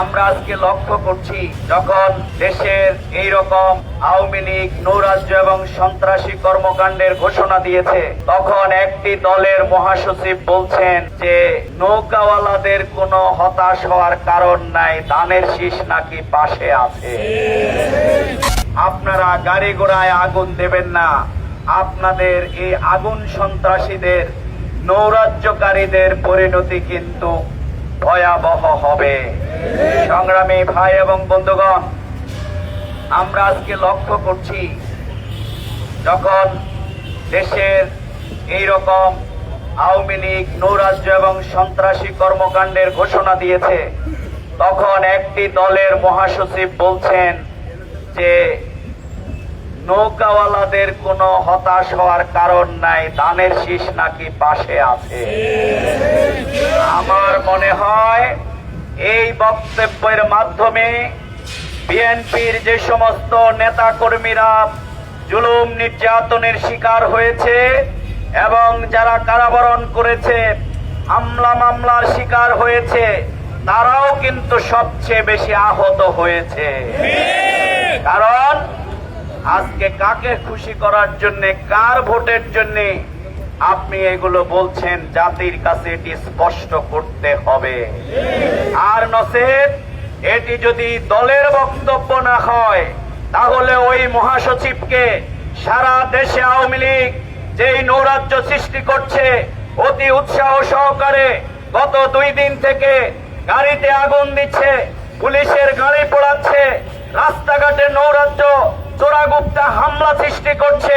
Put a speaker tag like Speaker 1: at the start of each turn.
Speaker 1: আমরা আজকে লক্ষ্য করছি, যখন দেশের এই রকম আওয়ামী লীগ, নৌরাজ্য এবং সন্ত্রাসী কর্মকাণ্ডের ঘোষণা দিয়েছে, তখন একটি দলের মহাসচিব বলছেন যে, নৌকাওয়ালাদের কোনো হতাশ হওয়ার কারণ নাই, ধানের শীষ নাকি পাশে আছে। আপনারা গাড়ি ঘোড়ায় আগুন দেবেন না। আপনাদের এই আগুন সন্ত্রাসীদের, নৌরাজ্যকারীদের পরিণতি কিন্তু ভয়াবহ হবে। সংগ্রামী ভাই এবং বন্ধুগণ, আমরা আজকে লক্ষ্য করছি, যখন দেশের এই রকম আওয়ামী লীগ, নৌরাজ্য এবং সন্ত্রাসী কর্মকাণ্ডের ঘোষণা দিয়েছে, তখন একটি দলের মহাসচিব বলছেন যে, নৌকাওয়ালাদের কোনো হতাশ হওয়ার কারণ নাই, ধানের শীষ নাকি পাশে আছে। মনে হয় এই বক্তব্যের মাধ্যমে বিএনপির যে সমস্ত নেতা কর্মীরা জুলুম নির্যাতনের শিকার হয়েছে এবং যারা কারাবরণ করেছে, হামলা মামলার শিকার হয়েছে, তারাও কিন্তু সবচেয়ে বেশি আহত হয়েছে। কারণ আজকে কাকে খুশি করার জন্য, কার ভোটের জন্য আপনি এগুলো বলছেন, জাতির কাছে এটি স্পষ্ট করতে হবে। আর নসেদ এটি যদি দলের বক্তব্য না হয়, তাহলে ওই মহাসচিবকে সারা দেশে আওয়ামী লীগ যেই নৌরাজ্য সৃষ্টি করছে, অতি উৎসাহ সহকারে গত দুই দিন থেকে গাড়িতে আগুন দিচ্ছে, পুলিশের গাড়ি পোড়াচ্ছে, রাস্তাঘাটে নৌরাজ্য, চোরাগুপ্তা হামলা সৃষ্টি করছে